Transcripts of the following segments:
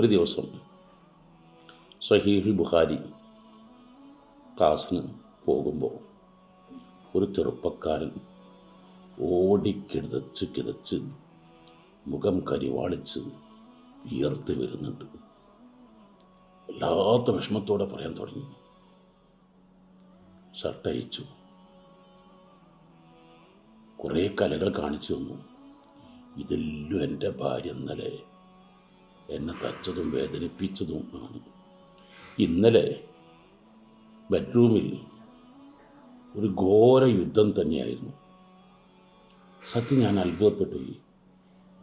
ഒരു ദിവസം സഹീഹുൽ ബുഖാരി ക്ലാസ്സിന് പോകുമ്പോൾ ഒരു ചെറുപ്പക്കാരൻ ഓടിക്കിടച്ച് കിടച്ച് മുഖം കരിവാളിച്ച് വിയർത്ത് വരുന്നുണ്ട്. വല്ലാത്ത വിഷമത്തോടെ പറയാൻ തുടങ്ങി. ഷർട്ട് അയച്ചു കുറേ കലകൾ കാണിച്ചു തന്നു. ഇതെല്ലാം എന്റെ ഭാര്യ ഇന്നലെ എന്നെ തച്ചതും വേദനിപ്പിച്ചതും ആണ്. ഇന്നലെ ബെഡ്റൂമിൽ ഒരു ഘോര യുദ്ധം തന്നെയായിരുന്നു. സത്യം ഞാൻ അത്ഭുതപ്പെട്ടു.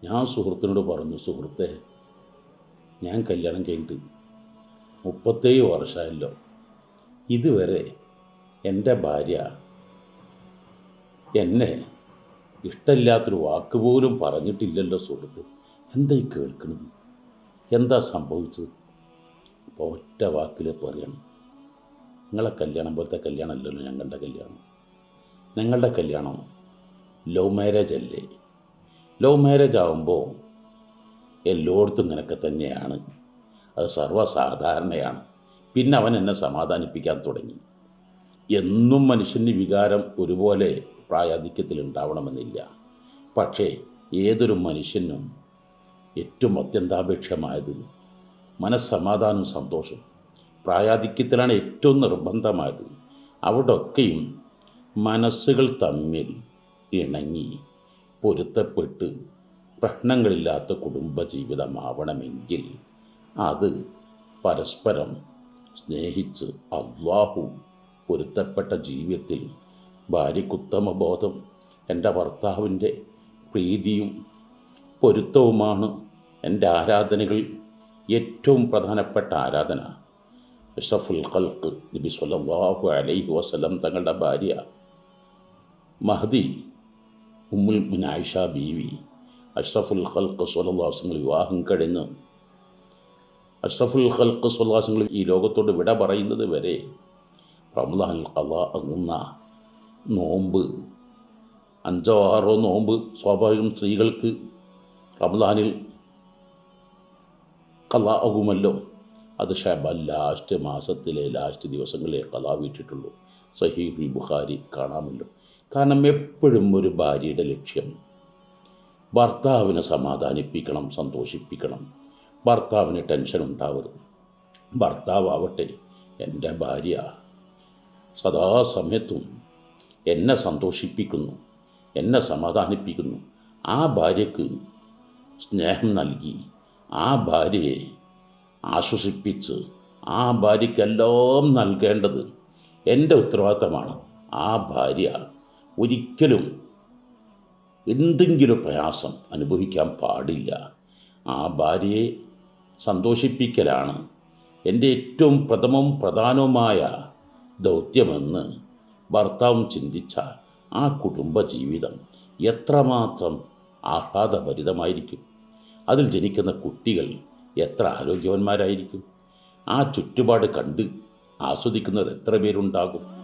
ഞാൻ സുഹൃത്തിനോട് പറഞ്ഞു സുഹൃത്തെ ഞാൻ കല്യാണം കഴിഞ്ഞിട്ട് മുപ്പത്തേഴ് വർഷമായല്ലോ. ഇതുവരെ എന്റെ ഭാര്യ എന്നെ ഇഷ്ടമില്ലാത്തൊരു വാക്ക് പോലും പറഞ്ഞിട്ടില്ലല്ലോ സുഹൃത്ത്. എന്തായി കേൾക്കണത് എന്താ സംഭവിച്ചത്? അപ്പോൾ ഒറ്റ വാക്കിൽ പറയണം. നിങ്ങളെ കല്യാണം പോലത്തെ കല്യാണമല്ലല്ലോ ഞങ്ങളുടെ കല്യാണം. ഞങ്ങളുടെ കല്യാണം ലവ് മാരേജ് അല്ലേ? ലവ് മാരേജ് ആകുമ്പോൾ എല്ലായിടത്തും ഇങ്ങനെയൊക്കെ തന്നെയാണ്. അത് സർവസാധാരണയാണ്. പിന്നെ അവൻ എന്നെ സമാധാനിപ്പിക്കാൻ തുടങ്ങി. എന്നും മനുഷ്യന് വികാരം ഒരുപോലെ പ്രായാധിക്യത്തിൽ ഉണ്ടാവണമെന്നില്ല പക്ഷേ ഏതൊരു മനുഷ്യനും ഏറ്റവും അത്യന്താപേക്ഷമായത് മനസ്സമാധാനവും സന്തോഷം പ്രായാധിക്യത്തിലാണ് ഏറ്റവും നിർബന്ധമായത്. അവിടെയൊക്കെയും മനസ്സുകൾ തമ്മിൽ ഇണങ്ങി പൊരുത്തപ്പെട്ട് പ്രശ്നങ്ങളില്ലാത്ത കുടുംബജീവിതമാവണമെങ്കിൽ അത് പരസ്പരം സ്നേഹിച്ച് അള്ളാഹു പൊരുത്തപ്പെട്ട ജീവിതത്തിൽ ഭാര്യക്കുത്തമ ബോധം എന്റെ ഭർത്താവിന്റെ പ്രീതിയും പൊരുത്തവുമാണ് എന്റെ ആരാധനകൾ ഏറ്റവും പ്രധാനപ്പെട്ട ആരാധന ഇഷഫുൽ ഖൽക്ക് നബി സല്ലല്ലാഹു അലൈഹി വസ്ലം തങ്ങളുടെ ഭാര്യ മഹദി ഉമ്മുൽ മുൻ ആയിഷ ബീവി അഷ്റഫുൽ ഖൽക്ക് സ്വലവാസങ്ങൾ വിവാഹം കഴിഞ്ഞ് അഷ്റഫുൽ ഖൽക്ക് സ്വലവാസങ്ങൾ ഈ ലോകത്തോട് വിട പറയുന്നത് വരെ റംലാൻ കല എന്ന നോമ്പ് അഞ്ചോ ആറോ നോമ്പ് സ്വാഭാവികം സ്ത്രീകൾക്ക് റംലാനിൽ കല ആകുമല്ലോ അത് ഷാബ് ലാസ്റ്റ് മാസത്തിലെ ലാസ്റ്റ് ദിവസങ്ങളിലെ കലാ വീട്ടിട്ടുള്ളൂ. സഹീഹുൽ ബുഖാരി കാണാമല്ലോ. കാരണം എപ്പോഴും ഒരു ഭാര്യയുടെ ലക്ഷ്യം. ഭർത്താവിനെ സമാധാനിപ്പിക്കണം സന്തോഷിപ്പിക്കണം. ഭർത്താവിന് ടെൻഷൻ ഉണ്ടാവരുത്. ഭർത്താവട്ടെ എന്റെ ഭാര്യ സദാസമയത്തും എന്നെ സന്തോഷിപ്പിക്കുന്നു എന്നെ സമാധാനിപ്പിക്കുന്നു. ആ ഭാര്യയ്ക്ക് സ്നേഹം നൽകി ആ ഭാര്യയെ ആശ്വസിപ്പിച്ച് ആ ഭാര്യയ്ക്കെല്ലാം നൽകേണ്ടത് എന്റെ ഉത്തരവാദിത്തമാണ്. ആ ഭാര്യ ഒരിക്കലും എന്തെങ്കിലും പ്രയാസം അനുഭവിക്കാൻ പാടില്ല. ആ ഭാര്യയെ സന്തോഷിപ്പിക്കലാണ് എന്റെ ഏറ്റവും പ്രഥമവും പ്രധാനവുമായ ദൗത്യമെന്ന് ഭർത്താവും ചിന്തിച്ച ആ കുടുംബജീവിതം എത്രമാത്രം ആഹ്ലാദഭരിതമായിരിക്കും. അതിൽ ജനിക്കുന്ന കുട്ടികൾ എത്ര ആരോഗ്യവാന്മാരായിരിക്കും? ആ ചുറ്റുപാട് കണ്ട് ആസ്വദിക്കുന്നവർ എത്ര പേരുണ്ടാകും?